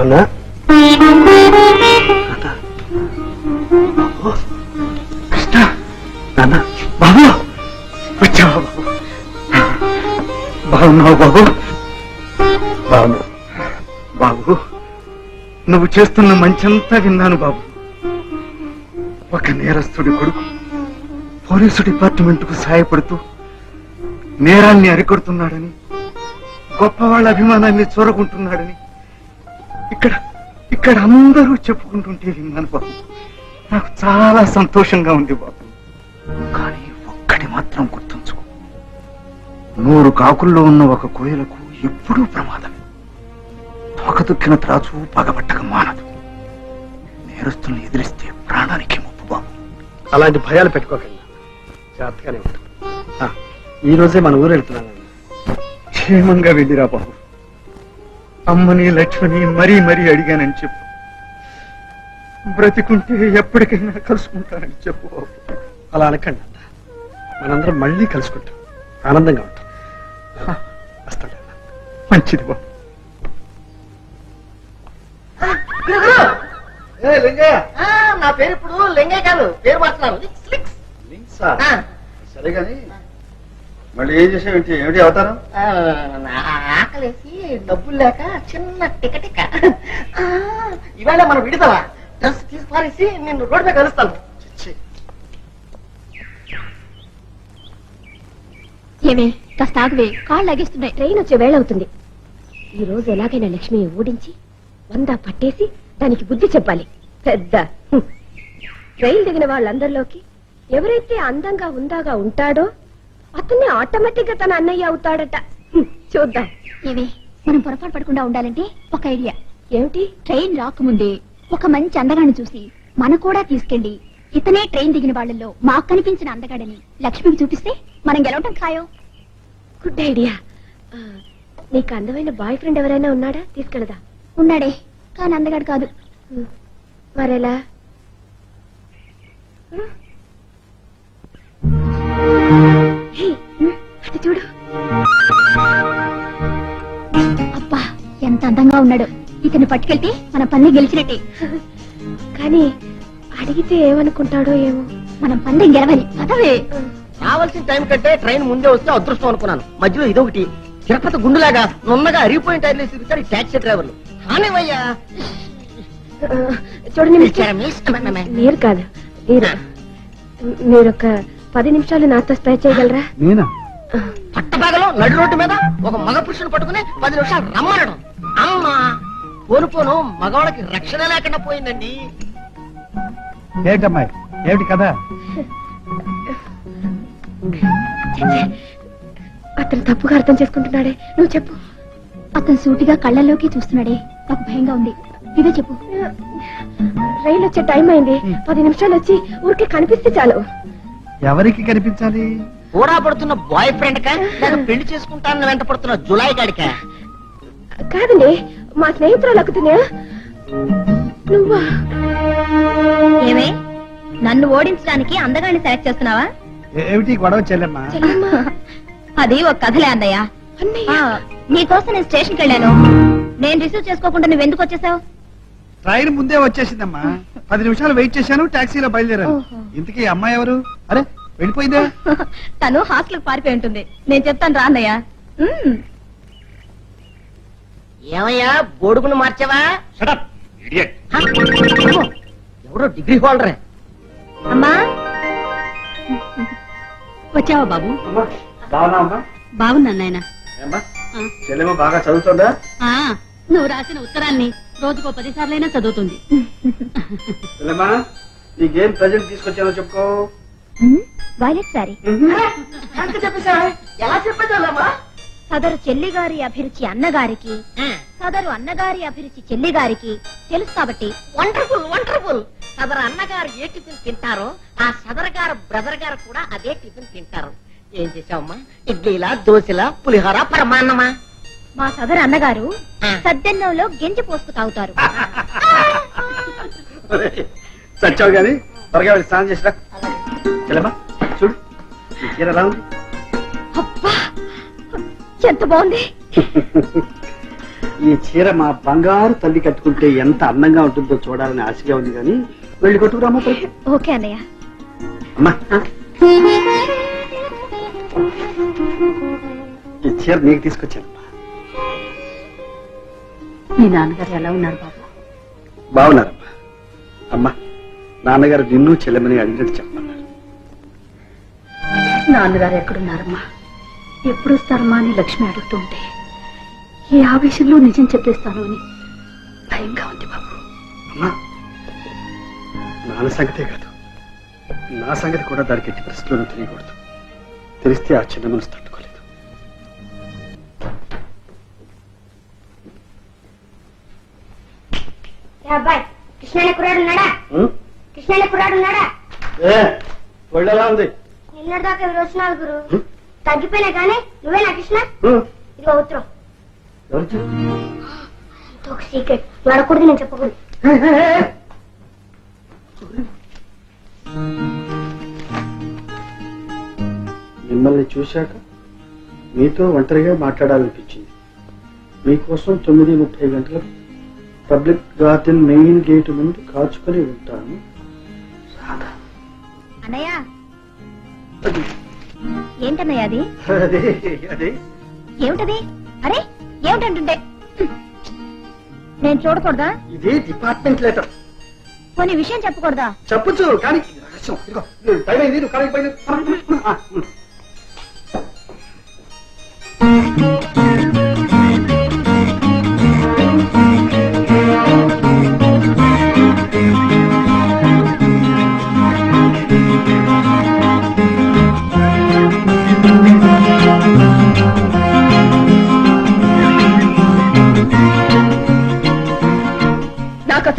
నాన్న కృష్ణ. నాన్న బాబు. వచ్చావా. బాబు బాగున్నావు బాబు. బాగున్నా బాబు నువ్వు చేస్తున్న మంచంతా విన్నాను బాబు. ఒక నేరస్తుడి కొడుకు పోలీసు డిపార్ట్మెంట్కు సహాయపడుతూ నేరాన్ని అరికొడుతున్నాడని గొప్ప వాళ్ళ అభిమానాన్ని చూరకుంటున్నాడని ఇక్కడ ఇక్కడ అందరూ చెప్పుకుంటుంటే విన్నాను బాబు. నాకు చాలా సంతోషంగా ఉంది బాబు. కానీ ఒక్కటి మాత్రం గుర్తుంచుకో. నూరు కాకుల్లో ఉన్న ఒక కోయలకు ఎప్పుడూ ప్రమాదం తోకదుక్కిన త్రాచు పగబట్టక మానదు. నేరస్తుల్ని ఎదిరిస్తే ప్రాణానికి ముప్పు బాబు. అలాంటి భయాలు పెట్టుకోకండి. జాగ్రత్తగానే ఉంటాం ఆ, ఈ రోజే మన ఊరు వెళ్తున్నాను క్షేమంగా వెళ్ళిరా బాబు. అమ్మని లక్ష్మణి మరీ మరీ అడిగానని చెప్పు. బ్రతికుంటే ఎప్పటికైనా కలుసుకుంటానని చెప్పు అలా అనకండి అన్న. మనందరం మళ్ళీ కలుసుకుంటాం. ఆనందంగా ఉంటాం. వస్తాను. మంచిది బాబు. ఆ, నా పేరు ఇప్పుడు లింగయ్య కాదు పేరు ఆ. సరే గాని మళ్ళీ ఏం చేసావేంటి ఏమిటి అవతారం? ఆ, నా ఆకలేసి డబ్బులు లేక చిన్న టికటిక. ఆ, ఇవాళ మనం విడుదల డ్రెస్ తీసి పారేసి నిన్ను రోడ్డు మీద కలుస్తాను. ఏమే కాస్త ఆగువే. కాళ్ళు లాగేస్తున్నాయి. ట్రైన్ వచ్చే వేళ అవుతుంది. ఈ రోజు ఎలాగైనా లక్ష్మి ఓడించి వంద పట్టేసి దానికి బుద్ధి చెప్పాలి. పెద్ద. ట్రైన్ దిగిన వాళ్ళందరిలోకి ఎవరైతే అందంగా ఉందాగా ఉంటాడో అతన్ని ఆటోమేటిక్గా తన అన్నయ్య అవుతాడట. చూద్దాం. ఏవే మనం పొరపాటు పడకుండా ఉండాలంటే ఒక ఐడియా. ఏమిటి? ట్రైన్ రాకముందే ఒక మంచి అందగాన్ని చూసి మన కూడా తీసుకెళ్ళి ఇతనే ట్రైన్ దిగిన వాళ్ళల్లో మాకు కనిపించిన అందగాడని లక్ష్మికి చూపిస్తే మనం గెలవటం ఖాయం. Good idea. నీకు అందమైన బాయ్ ఫ్రెండ్ ఎవరైనా ఉన్నాడా? తీసుకెళదా ఉన్నాడే కానీ అందగాడు కాదు. మరెలా? పట్టుకెళ్తే మన పని గెలిచినట్టే. కానీ అడిగితే ఏమనుకుంటాడో ఏమో. మనం పందెం గెలవాలి. పదవే. రావాల్సిన టైం కంటే ట్రైన్ ముందే వస్తే అదృష్టం అనుకున్నాను. మధ్యలో ఇదొకటి తిరుపతి గుండులాగా నున్నగా అరిగిపోయిన టైర్లు వేసి ఈ టాక్సీ డ్రైవర్లు. కానివయ్యా చూడండి మిస్టర్. మీరు కాదు మీరు. మీరు ఒక పది నిమిషాలు నాతో స్టే చేయగలరా? నేనా? పట్టపగలో నడి రోడ్డు మీద ఒక మగ పురుషుని పట్టుకుని పది నిమిషాలు రమ్మనడం. అమ్మా. పోను పోను మగవాళ్ళకి రక్షణ లేకుండా పోయిందండి. ఏమిటమ్మాయి? ఏమిటి కదా. అతను తప్పుగా అర్థం చేసుకుంటున్నాడే. నువ్వు చెప్పు. అతను సూటిగా కళ్ళల్లోకి చూస్తున్నాడే. నాకు భయంగా ఉంది. ఇదే చెప్పు. రైలు వచ్చే టైం అయింది. పది నిమిషాలు వచ్చి ఊరికే కనిపిస్తే చాలు. ఎవరికి కనిపించాలి? కూడా పడుతున్న బాయ్ ఫ్రెండ్ కా? లేక పెళ్ళి చేసుకుంటానని వెంట పడుతున్న జులాయి కాడికా కాదండి. మా స్నేహితురాలు అక్కుతున్నా నువ్వా? ఏమే? నన్ను ఓడించడానికి అందగాన్ని సెలెక్ట్ చేస్తున్నావా? ఏమిటి గొడవ చెల్లెమ్మా? చెల్లమ్మా. అది ఒక కథలే అన్నయ్య. అన్నయ్య. నీకోసం నేను స్టేషన్కి వెళ్ళాను. నేను రిసీవ్ చేసుకోకుండా నువ్వు ఎందుకు వచ్చేసావు? ట్రైన్ ముందే వచ్చేసిందమ్మా. పది నిమిషాలు వెయిట్ చేశాను టాక్సీలో బయలుదేరాను. ఓహో. ఇంతకీ అమ్మాయి ఎవరు? అరే వెళ్ళిపోయిందే? తను హాస్టల్ పారిపోయి ఉంటుంది. నేను చెప్తాను రా అన్నయ్య. ఉమ్. ఏమయ్యా బోడుగును మార్చావా? ఎవరో డిగ్రీ హోల్డరే. అమ్మా. వచ్చావా బాబు? బాగున్నాను నాయన. చెల్లెమ్మ బాగా చదువుతుందా? నువ్వు రాసిన ఉత్తరాల్ని రోజుకో పది సార్లైనా చదువుతుంది. చెల్లెమ్మా నీకేం ప్రజెంట్ తీసుకొచ్చానో చెప్పుకో. వైలెట్ సారీ. ఎంత చెప్పేసా ఎలా చెప్పేదాలమ్మా సదరు చెల్లిగారి అభిరుచి అన్నగారికి సదరు అన్నగారి అభిరుచి చెల్లిగారికి తెలుసు కాబట్టి వండర్ఫుల్ వండర్ఫుల్. సదరు అన్నగారు ఏ టిఫిన్ తింటారో ఆ సదర్ గారు బ్రదర్ గారు కూడా అదే టిఫిన్ తింటారు. ఏం చేసావమ్మా ఇడ్లీలా దోశలా పులిహోర పరమాన్నమా? మా సదరు అన్నగారు. సద్దెన్నంలో గెంజి పోసుకు తాగుతారు. చచ్చావు గాని త్వరగా వెళ్ళి స్నానం చేసిరా. చెల్లెమ్మా చూడు ఎలా ఉంది? అబ్బా! ఎంత బాగుంది? ఈ చీర మా బంగారు తల్లి కట్టుకుంటే ఎంత అందంగా ఉంటుందో చూడాలని ఆశగా ఉంది కానీ వెళ్ళి కొట్టుకురామా. ఓకే అన్నయ్య. అమ్మా. ఈ చీర నీకు తీసుకొచ్చాను. మీ నాన్నగారు ఎలా ఉన్నారు బాబు? బాగున్నారమ్మా. అమ్మా నాన్నగారు నిన్ను చెల్లెమని అడిగినట్టు చెప్పమన్నారు. నాన్నగారు ఎక్కడున్నారమ్మా? ఎప్పుడు వస్తారమ్మా అని లక్ష్మి అడుగుతుంటే ఈ ఆవేశంలో నిజం చెప్పేస్తాను అని భయంగా ఉంది బాబు. అమ్మా నాన్న సంగతే కాదు. నా సంగతి కూడా దానికి ఎట్టి పరిస్థితుల్లో తెలియకూడదు. తెలిస్తే ఆ చిన్న మనసు తట్టుకోలేదు. కృష్ణ కురాడు ఉన్నాడా? కృష్ణ కురాడు ఉన్నాడా? ఉంది? నిన్నటి దాకా ఎవరు వచ్చినారు గురు? తగ్గిపోయినా కానీ నువ్వేనా కృష్ణ? ఇదిగో ఉత్తరం? ఒక సీక్రెట్ అడగకూడదు నేను చెప్పకూడదు. మిమ్మల్ని చూశాక మీతో ఒంటరిగా మాట్లాడాలనిపించింది. మీకోసం తొమ్మిది ముప్పై గంటలకు పబ్లిక్ గార్డెన్ మెయిన్ గేట్ ముందు కాచుకొని ఉంటాను. అన్నయ్య. ఏంటన్నయ్య అది? ఏమిటది? అరే ఏమిటంటుంటే? నేను చూడకూడదా? ఇది డిపార్ట్మెంట్ లెటర్. కొన్ని విషయం చెప్పకూడదా? చెప్పచ్చు కానీ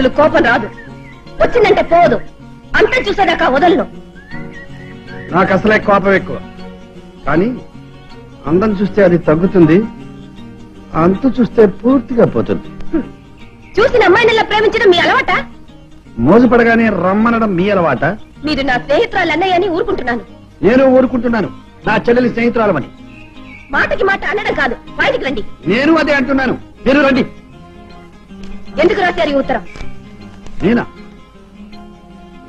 అసలు కోపం రాదు. వచ్చిందంటే పోదు. అంతా చూసేదాకా వదలను. నాకు అసలే కోపం ఎక్కువ. కానీ అందం చూస్తే అది తగ్గుతుంది. అంతు చూస్తే పూర్తిగా పోతుంది. చూసిన అమ్మాయిని ప్రేమించడం మీ అలవాట? మోజుపడగానే రమ్మనడం మీ అలవాట? మీరు నా స్నేహితురాలు అన్నయ్య అని ఊరుకుంటున్నాను. నేను ఊరుకుంటున్నాను. నా చెల్లెలి స్నేహితురాలమని. మాటకి మాట అనడం కాదు. బయటికి రండి. నేను అదే అంటున్నాను. మీరు రండి. ఎందుకు రాశారు ఈ ఉత్తరం? నేనా?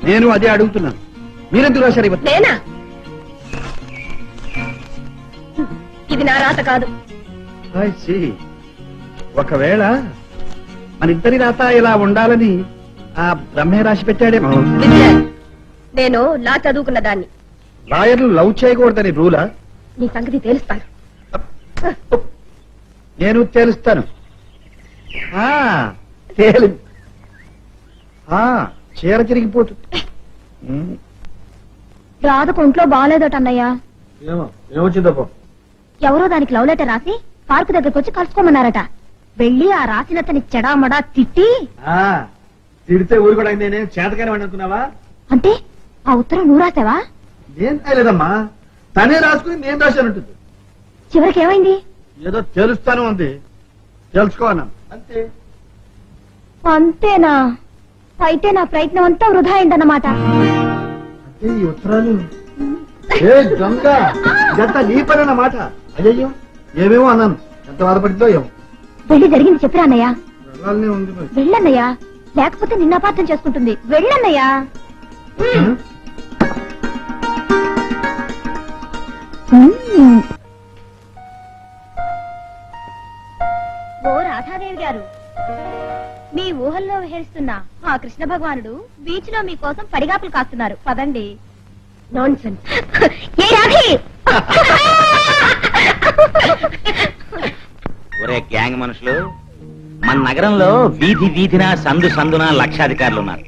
నేను అదే అడుగుతున్నాను. మీరెందుకు రాశారు ఇవన్నీ నేనా? ఇది నా రాత కాదు. I see. ఒకవేళ మన ఇద్దరి రాత ఇలా ఉండాలని ఆ బ్రహ్మే రాసి పెట్టాడేమో. నేను లా చదువుకున్న దాన్ని. లాయర్లు లవ్ చేయకూడదని రూలా? నీ సంగతి తెలుస్తాను. నేను తేలుస్తాను. ఆ, తేలి ఆ, చీర తిరిగిపోతుంది ఉమ్, రాధకు ఒంట్లో బాగాలేదట అన్నయ్య. ఎవరో దానికి లవ్ లెటర్ రాసి పార్కు దగ్గరకు వచ్చి కలుసుకోమన్నారట. వెళ్ళి ఆ రాసినతని చెడామడా తిట్టి తిడితే ఊరుకోవడానికి నేనేం చేతకాని వాడిని అనుకున్నావా? అంటే ఆ ఉత్తరం నువ్వు రాసావా? నేను రాయలేదమ్మా? తనే రాసుకుని నేను రాశానంటుంది. చివరికి ఏమైంది? ఏదో తెలుస్తాను ఉంది తెలుసుకోనా అంతే. అంతేనా? అయితే నా ప్రయత్నం అంతా వృధా అయిందన్నమాట. అంటే ఈ ఉత్తరాలు? ఏ దొంగ! ఇదంతా నీ పని అన్నమాట. అయ్యయ్యో ఏమేమో అన్నాను. ఎంత బాధపడిందో ఏమో. వెళ్ళి జరిగింది చెప్పిరా అన్నయ్య? వెళ్ళాలనే ఉంది మరి. వెళ్ళన్నయ్యా? లేకపోతే నిన్న అపార్థం చేసుకుంటుంది. వెళ్ళన్నయ్యా! ఆ కృష్ణ భగవానుడు బీచ్లో మీకోసం పడిగాపులు కాస్తున్నారు. పదండి. ఏ రాధి ఒరే గ్యాంగ్ మనుషులు మన నగరంలో వీధి వీధిన సందు సందున లక్షాధికారులు ఉన్నారు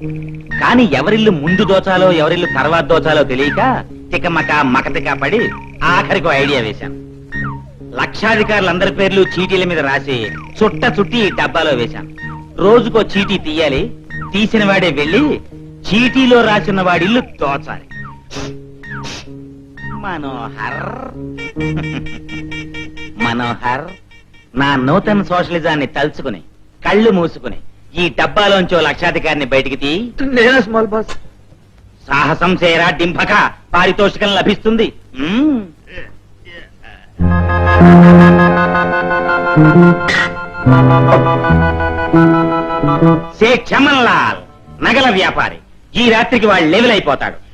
కానీ ఎవరిల్లు ముందు దోచాలో ఎవరిల్లు తర్వాత దోచాలో తెలియక తికమక మకతిక పడి ఆఖరికి ఐడియా వేశాను లక్షాధికారులందరి పేర్లు చీటీల మీద రాసి చుట్ట చుట్టి ఈ డబ్బాలో వేశాను రోజుకో చీటీ తీయాలి తీసిన వాడే వెళ్ళి చీటీలో రాసిన వాడిల్లు దోచాలి మనోహర్. మనోహర్ నా నూతన సోషలిజాన్ని తలుచుకుని కళ్ళు మూసుకుని ఈ డబ్బాలోంచో లక్షాధికారిని బయటికి తీ. నేనే స్మాల్ బాస్? సాహసం చేరా డింపక. పారితోషికం లభిస్తుంది. మ్మ్. సే చమన్ లాల్ నగల వ్యాపారి. ఈ రాత్రికి వాళ్ళు లెవెల్ అయిపోతాడు